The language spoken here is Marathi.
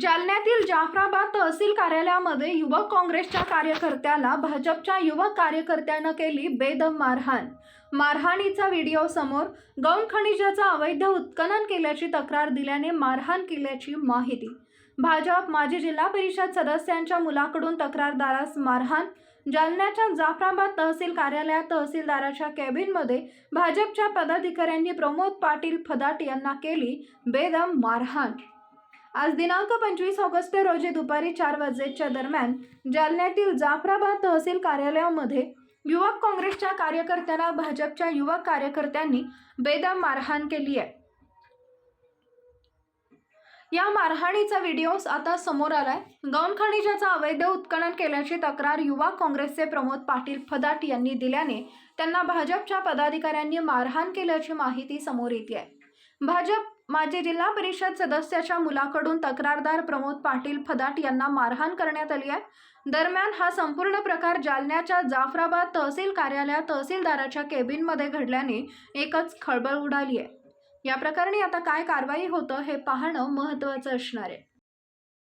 जालन्यातील जाफराबाद तहसील कार्यालयामध्ये युवक काँग्रेसच्या कार्यकर्त्याला भाजपच्या युवक कार्यकर्त्यानं केली बेदम मारहाण. मारहाणीचा व्हिडिओ समोर गौण खनिजाचं अवैध उत्खनन केल्याची तक्रार दिल्याने मारहाण केल्याची माहिती. भाजप माजी जिल्हा परिषद सदस्यांच्या मुलाकडून तक्रारदारास मारहाण. जालन्याच्या जाफराबाद तहसील कार्यालयात तहसीलदाराच्या कॅबिनमध्ये भाजपच्या पदाधिकाऱ्यांनी प्रमोद पाटील फदाट यांना केली बेदम मारहाण. आज दिनांक पंचवीस ऑगस्ट रोजी दुपारी चार वाजेच्या दरम्यान जालन्यातील जाफराबाद तहसील कार्यालयामध्ये युवक काँग्रेसच्या कार्यकर्त्यांना भाजपच्या युवक कार्यकर्त्यांनी बेदम मारहाण केली आहे. या मारहाणीचा व्हिडिओ आता समोर आलाय. गौण खनिजाचा अवैध उत्खनन केल्याची तक्रार युवा काँग्रेसचे प्रमोद पाटील फदाट यांनी दिल्याने त्यांना भाजपच्या पदाधिकाऱ्यांनी मारहाण केल्याची माहिती समोर येते आहे. भाजप माजी जिल्हा परिषद सदस्याच्या मुलाकडून तक्रारदार प्रमोद पाटील फदाट यांना मारहाण करण्यात आली आहे. दरम्यान हा संपूर्ण प्रकार जालन्याच्या जाफराबाद तहसील कार्यालयात तहसीलदाराच्या केबिनमध्ये घडल्याने एकच खळबळ उडाली आहे. या प्रकरणी आता काय कारवाई होतं हे पाहणं महत्त्वाचं असणार आहे.